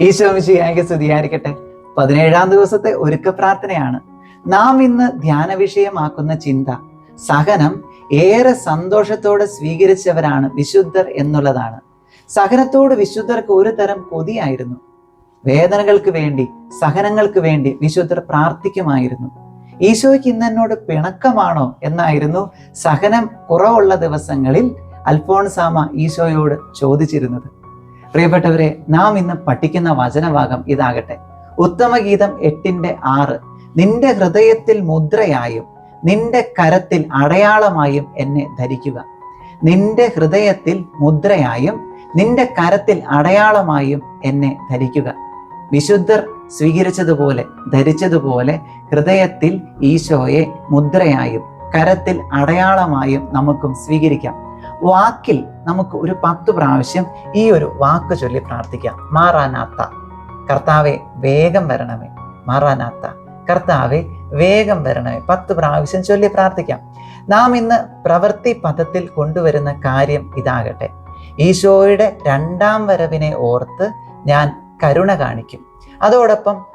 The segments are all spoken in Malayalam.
ഈശോ മിശിഹായ്ക്ക് സ്തുതിയായിരിക്കട്ടെ. പതിനേഴാം ദിവസത്തെ ഒരുക്ക പ്രാർത്ഥനയാണ്. നാം ഇന്ന് ധ്യാന വിഷയമാക്കുന്ന ചിന്ത. സഹനം ഏറെ സന്തോഷത്തോടെ സ്വീകരിച്ചവരാണ് വിശുദ്ധർ എന്നുള്ളതാണ്. സഹനത്തോട് വിശുദ്ധർക്ക് ഒരു തരം കൊതിയായിരുന്നു. വേദനകൾക്ക് വേണ്ടി സഹനങ്ങൾക്ക് വേണ്ടി വിശുദ്ധർ പ്രാർത്ഥിക്കുമായിരുന്നു. ഈശോയ്ക്ക് ഇന്ന് എന്നോട് പിണക്കമാണോ എന്നായിരുന്നു സഹനം കുറവുള്ള ദിവസങ്ങളിൽ അൽഫോൺസാമ ഈശോയോട് ചോദിച്ചിരുന്നത്. പ്രിയപ്പെട്ടവരെ നാം ഇന്ന് പഠിക്കുന്ന വചനഭാഗം ഇതാകട്ടെ. ഉത്തമഗീതം എട്ടിന്റെ ആറ് നിന്റെ ഹൃദയത്തിൽ മുദ്രയായും നിന്റെ കരത്തിൽ അടയാളമായും എന്നെ ധരിക്കുക. നിന്റെ ഹൃദയത്തിൽ മുദ്രയായും നിന്റെ കരത്തിൽ അടയാളമായും എന്നെ ധരിക്കുക. വിശുദ്ധർ സ്വീകരിച്ചതുപോലെ ധരിച്ചതുപോലെ ഹൃദയത്തിൽ ഈശോയെ മുദ്രയായും കരത്തിൽ അടയാളമായും നമുക്കും സ്വീകരിക്കാം. വാക്കിൽ നമുക്ക് ഒരു പത്ത് പ്രാവശ്യം ഈ ഒരു വാക്ക് ചൊല്ലി പ്രാർത്ഥിക്കാം. മാറാനാത്ത കർത്താവെ വേഗം വരണമേ. മാറാനാത്ത കർത്താവെ വേഗം വരണമേ. പത്ത് പ്രാവശ്യം ചൊല്ലി പ്രാർത്ഥിക്കാം. നാം ഇന്ന് പ്രവൃത്തി പദത്തിൽ കൊണ്ടുവരുന്ന കാര്യം ഇതാകട്ടെ. ഈശോയുടെ രണ്ടാം വരവിനെ ഓർത്ത് ഞാൻ കരുണ കാണിക്കും. അതോടൊപ്പം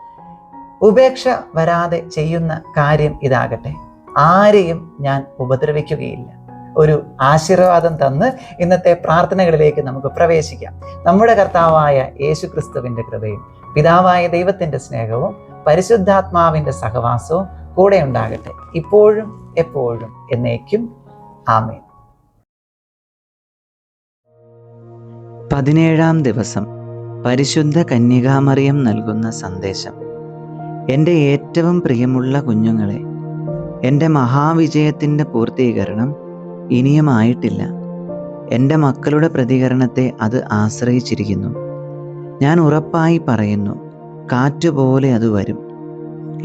ഉപേക്ഷ വരാതെ ചെയ്യുന്ന കാര്യം ഇതാകട്ടെ. ആരെയും ഞാൻ ഉപദ്രവിക്കുകയില്ല. ഒരു ആശീർവാദം തന്ന് ഇന്നത്തെ പ്രാർത്ഥനകളിലേക്ക് നമുക്ക് പ്രവേശിക്കാം. നമ്മുടെ കർത്താവായ യേശു ക്രിസ്തുവിന്റെ കൃപയും പിതാവായ ദൈവത്തിന്റെ സ്നേഹവും പരിശുദ്ധാത്മാവിന്റെ സഹവാസവും കൂടെ ഉണ്ടാകട്ടെ. ഇപ്പോഴും എപ്പോഴും എന്നേക്കും. ആമേൻ. പതിനേഴാം ദിവസം പരിശുദ്ധ കന്യകാമറിയം നൽകുന്ന സന്ദേശം. എന്റെ ഏറ്റവും പ്രിയമുള്ള കുഞ്ഞുങ്ങളെ എന്റെ മഹാവിജയത്തിന്റെ പൂർത്തീകരണം ഇനിയുമായിട്ടില്ല. എന്റെ മക്കളുടെ പ്രതികരണത്തെ അത് ആശ്രയിച്ചിരിക്കുന്നു. ഞാൻ ഉറപ്പായി പറയുന്നു കാറ്റുപോലെ അത് വരും.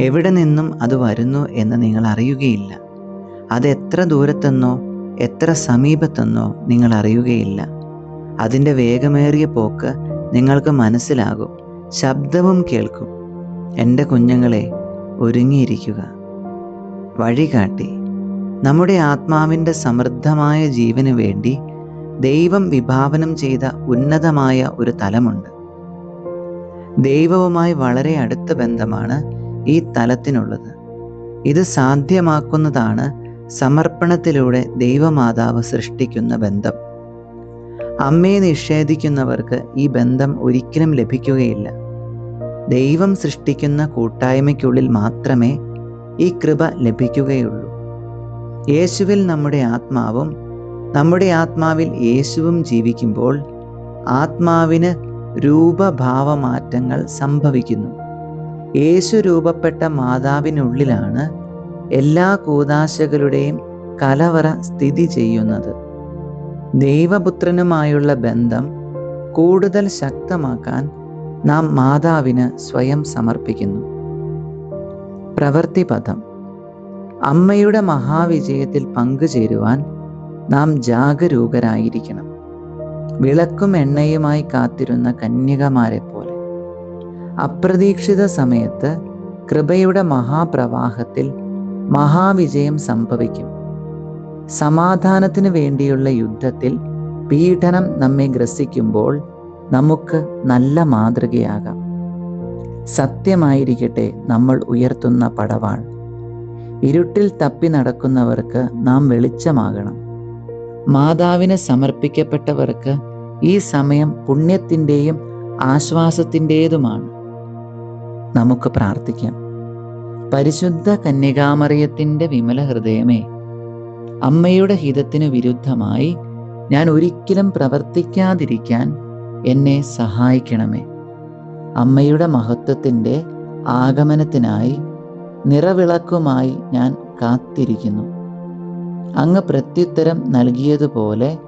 എവിടെ നിന്നും അത് വരുന്നു എന്ന് നിങ്ങൾ അറിയുകയില്ല. അത് എത്ര ദൂരത്തെന്നോ എത്ര സമീപത്തെന്നോ നിങ്ങൾ അറിയുകയില്ല. അതിന്റെ വേഗമേറിയ പോക്ക് നിങ്ങൾക്ക് മനസ്സിലാകും ശബ്ദവും കേൾക്കും. എന്റെ കുഞ്ഞുങ്ങളെ ഒരുങ്ങിയിരിക്കുക. വഴികാട്ടി. നമ്മുടെ ആത്മാവിന്റെ സമൃദ്ധമായ ജീവന് വേണ്ടി ദൈവം വിഭാവനം ചെയ്ത ഉന്നതമായ ഒരു തലമുണ്ട്. ദൈവവുമായി വളരെ അടുത്ത ബന്ധമാണ് ഈ തലത്തിനുള്ളത്. ഇത് സാധ്യമാക്കുന്നതാണ് സമർപ്പണത്തിലൂടെ ദൈവമാതാവ് സൃഷ്ടിക്കുന്ന ബന്ധം. അമ്മയെ നിഷേധിക്കുന്നവർക്ക് ഈ ബന്ധം ഒരിക്കലും ലഭിക്കുകയില്ല. ദൈവം സൃഷ്ടിക്കുന്ന കൂട്ടായ്മയ്ക്കുള്ളിൽ മാത്രമേ ഈ കൃപ ലഭിക്കുകയുള്ളൂ. യേശുവിൽ നമ്മുടെ ആത്മാവും നമ്മുടെ ആത്മാവിൽ യേശുവും ജീവിക്കുമ്പോൾ ആത്മാവിന് രൂപഭാവമാറ്റങ്ങൾ സംഭവിക്കുന്നു. യേശു രൂപപ്പെട്ട മാതാവിനുള്ളിലാണ് എല്ലാ കൂതാശകളുടെയും കലവറ സ്ഥിതി ചെയ്യുന്നത്. ദൈവപുത്രനുമായുള്ള ബന്ധം കൂടുതൽ ശക്തമാക്കാൻ നാം മാതാവിന് സ്വയം സമർപ്പിക്കുന്നു. പ്രവൃത്തിപഥം അമ്മയുടെ മഹാവിജയത്തിൽ പങ്കുചേരുവാൻ നാം ജാഗരൂകരായിരിക്കണം. വിളക്കും എണ്ണയുമായി കാത്തിരുന്ന കന്യകമാരെ പോലെ. അപ്രതീക്ഷിത സമയത്ത് കൃപയുടെ മഹാപ്രവാഹത്തിൽ മഹാവിജയം സംഭവിക്കും. സമാധാനത്തിന് വേണ്ടിയുള്ള യുദ്ധത്തിൽ പീഡനം നമ്മെ ഗ്രസിക്കുമ്പോൾ നമുക്ക് നല്ല മാതൃകയാകാം. സത്യമായിരിക്കട്ടെ നമ്മൾ ഉയർത്തുന്ന പടവാൾ. ഇരുട്ടിൽ തപ്പി നടക്കുന്നവർക്ക് നാം വെളിച്ചമാകണം. മാതാവിന് സമർപ്പിക്കപ്പെട്ടവർക്ക് ഈ സമയം പുണ്യത്തിന്റെയും ആശ്വാസത്തിന്റെതുമാണ്. നമുക്ക് പ്രാർത്ഥിക്കാം. പരിശുദ്ധ കന്യകാമറിയത്തിന്റെ വിമല ഹൃദയമേ അമ്മയുടെ ഹിതത്തിനു വിരുദ്ധമായി ഞാൻ ഒരിക്കലും പ്രവർത്തിക്കാതിരിക്കാൻ എന്നെ സഹായിക്കണമേ. അമ്മയുടെ മഹത്വത്തിന്റെ ആഗമനത്തിനായി നിറവിളക്കുമായി ഞാൻ കാത്തിരിക്കുന്നു. അങ്ങ് പ്രത്യുത്തരം നൽകിയതുപോലെ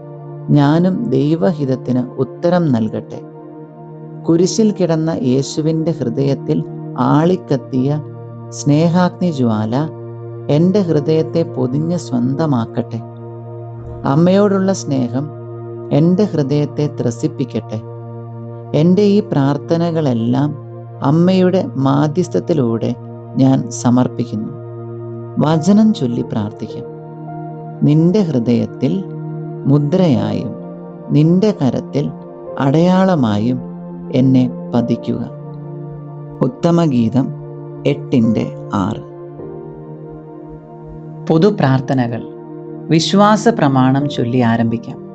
ഞാനും ദൈവഹിതത്തിന് ഉത്തരം നൽകട്ടെ. കുരിശിൽ കിടന്ന യേശുവിന്റെ ഹൃദയത്തിൽ ആളിക്കത്തിയ സ്നേഹാഗ്നി ജ്വാല എന്റെ ഹൃദയത്തെ പൊതിഞ്ഞ് സ്വന്തമാക്കട്ടെ. അമ്മയോടുള്ള സ്നേഹം എന്റെ ഹൃദയത്തെ ത്രസിപ്പിക്കട്ടെ. എന്റെ ഈ പ്രാർത്ഥനകളെല്ലാം അമ്മയുടെ മാധ്യസ്ഥത്തിലൂടെ ഞാൻ സമർപ്പിക്കുന്നു. വചനം ചൊല്ലി പ്രാർത്ഥിക്കാം. നിന്റെ ഹൃദയത്തിൽ മുദ്രയായും നിന്റെ കരത്തിൽ അടയാളമായും എന്നെ പതിക്കുക. ഉത്തമഗീതം എട്ടിന്റെ ആറ്. പൊതുപ്രാർത്ഥനകൾ. വിശ്വാസ പ്രമാണം ചൊല്ലി ആരംഭിക്കാം.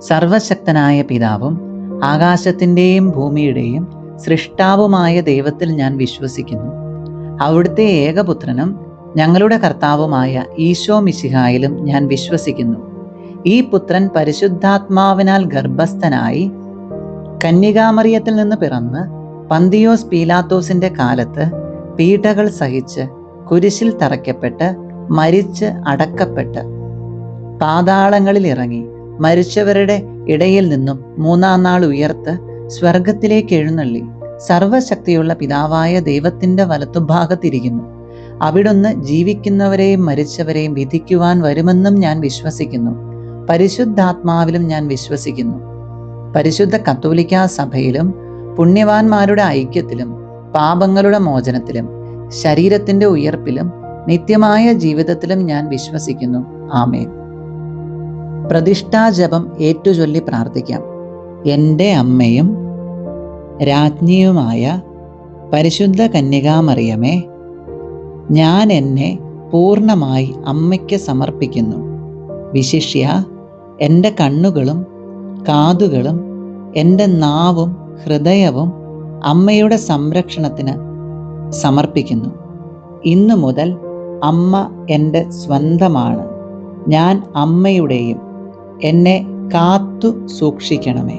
സർവശക്തനായ പിതാവും ആകാശത്തിന്റെയും ഭൂമിയുടെയും സൃഷ്ടാവുമായ ദൈവത്തിൽ ഞാൻ വിശ്വസിക്കുന്നു. അവിടുത്തെ ഏകപുത്രനും ഞങ്ങളുടെ കർത്താവുമായ ഈശോ മിശിഹായിലും ഞാൻ വിശ്വസിക്കുന്നു. ഈ പുത്രൻ പരിശുദ്ധാത്മാവിനാൽ ഗർഭസ്ഥനായി കന്യകാമറിയത്തിൽ നിന്ന് പിറന്ന് പന്തിയോസ് പീലാത്തോസിന്റെ കാലത്ത് പീഡകൾ സഹിച്ച് കുരിശിൽ തറയ്ക്കപ്പെട്ട് മരിച്ച് അടക്കപ്പെട്ട് പാതാളങ്ങളിൽ ഇറങ്ങി മരിച്ചവരുടെ ഇടയിൽ നിന്നും മൂന്നാം നാൾ ഉയർത്ത് സ്വർഗത്തിലേക്ക് എഴുന്നള്ളി. സർവശക്തിയുള്ള പിതാവായ ദൈവത്തിന്റെ വലത്തുഭാഗത്തിരിക്കുന്നു. അവിടുന്ന് ജീവിക്കുന്നവരെയും മരിച്ചവരെയും വിധിക്കുവാൻ വരുമെന്നും ഞാൻ വിശ്വസിക്കുന്നു. പരിശുദ്ധാത്മാവിലും ഞാൻ വിശ്വസിക്കുന്നു. പരിശുദ്ധ കത്തോലിക്ക സഭയിലും പുണ്യവാന്മാരുടെ ഐക്യത്തിലും പാപങ്ങളുടെ മോചനത്തിലും ശരീരത്തിന്റെ ഉയർപ്പിലും നിത്യമായ ജീവിതത്തിലും ഞാൻ വിശ്വസിക്കുന്നു. ആമേൻ. പ്രതിഷ്ഠാജപം ഏറ്റുചൊല്ലി പ്രാർത്ഥിക്കാം. എന്റെ അമ്മയും രാജ്ഞിയുമായ പരിശുദ്ധ കന്യകാമറിയമേ ഞാൻ എന്നെ പൂർണമായി അമ്മയ്ക്ക് സമർപ്പിക്കുന്നു. വിശിഷ്യ എന്റെ കണ്ണുകളും കാതുകളും എന്റെ നാവും ഹൃദയവും അമ്മയുടെ സംരക്ഷണത്തിന് സമർപ്പിക്കുന്നു. ഇന്നു മുതൽ അമ്മ എന്റെ സ്വന്തമാണ്. ഞാൻ അമ്മയുടെയും എന്നെ കാത്തു സൂക്ഷിക്കണമേ.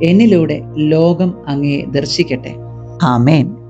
എന്നിലൂടെ ലോകം അങ്ങയെ ദർശിക്കട്ടെ. ആമേൻ.